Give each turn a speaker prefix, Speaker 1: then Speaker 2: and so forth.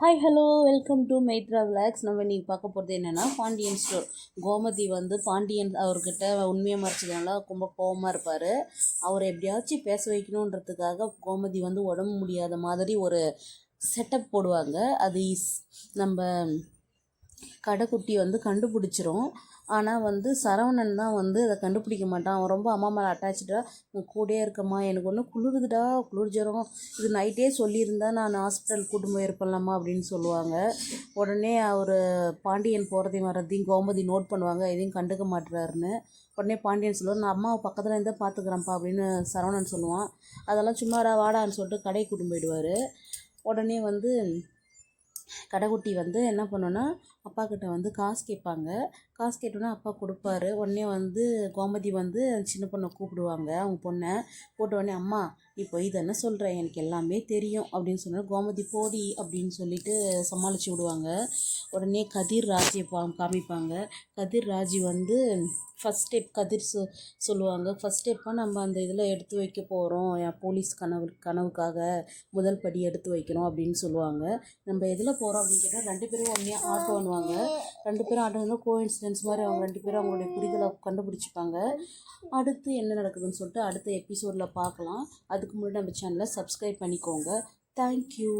Speaker 1: Hi hello welcome to Maithra vlogs நம்ம இன்றைக்கி பார்க்க போகிறது என்னென்னா பாண்டியன் ஸ்டோர் கோமதி வந்து பாண்டியன் அவர்கிட்ட உண்மையை மறைச்சதுனால ரொம்ப கோவமாக இருப்பார். அவரை எப்படியாச்சும் பேச வைக்கணுன்றதுக்காக கோமதி வந்து உடம்பு முடியாத மாதிரி ஒரு செட்டப் போடுவாங்க. அது இஸ் நம்ம கடைக்குட்டி வந்து கண்டுபிடிச்சிரும். ஆனால் வந்து சரவணன் தான் வந்து அதை கண்டுபிடிக்க மாட்டான். அவன் ரொம்ப அம்மா மேலே அட்டாச்சாக கூடயே இருக்கம்மா எனக்கு ஒன்றும் குளிருதுடா குளிர் ஜுரம். இது நைட்டே சொல்லியிருந்தா நான் ஹாஸ்பிட்டல் கூட்டு போயிருப்பலாமா அப்படின்னு சொல்லுவாங்க. உடனே அவர் பாண்டியன் போகிறதையும் வர்றதையும் கோமதி நோட் பண்ணுவாங்க எதையும் கண்டுக்க மாட்டுறாருன்னு உடனே பாண்டியன் சொல்லுவார் நான் அம்மாவை பக்கத்தில் இருந்தால் பார்த்துக்குறேன்ப்பா அப்படின்னு சரவணன் சொல்லுவான். அதெல்லாம் சும்மாரா வாடான்னு சொல்லிட்டு கடைக்கு கூட்டு போயிடுவார். உடனே வந்து கடைக்குட்டி வந்து என்ன பண்ணுன்னா அப்பா கிட்ட வந்து காசு கேட்பாங்க. காசு கேட்டோன்னா அப்பா கொடுப்பாரு. உடனே வந்து கோமதி வந்து சின்ன பொண்ணை கூப்பிடுவாங்க. அவங்க பொண்ணை கூப்பிட்ட உடனே அம்மா இப்போ பொய் என்ன சொல்கிறேன் எனக்கு எல்லாமே தெரியும் அப்படின்னு சொன்னால் கோமதி போடி அப்படின்னு சொல்லிட்டு சமாளித்து விடுவாங்க. உடனே கதிர் ராஜை பா காமிப்பாங்க. கதிர் ராஜி வந்து ஃபஸ்ட் ஸ்டெப் கதிர் சொ சொல்லுவாங்க. ஃபஸ்ட் ஸ்டெப்பாக நம்ம அந்த இதில் எடுத்து வைக்க போகிறோம் என் போலீஸ் கனவு கனவுக்காக முதல் படி எடுத்து வைக்கணும் அப்படின்னு சொல்லுவாங்க. நம்ம எதில் போகிறோம் அப்படின்னு கேட்டால் ரெண்டு பேரும் ஒன்றே ஆட்டோ பண்ணுவாங்க ரெண்டு பேரும் ஆட்டோ வந்து கோ மாதிரி அவங்க ரெண்டு பேரும் அவங்களுடைய புரிதலை கண்டுபிடிச்சிப்பாங்க. அடுத்து என்ன நடக்குதுன்னு சொல்லிட்டு அடுத்த எபிசோடில் பார்க்கலாம். அதுக்கு முன்னாடி நம்ம சேனலை சப்ஸ்கிரைப் பண்ணிக்கோங்க. தேங்க்யூ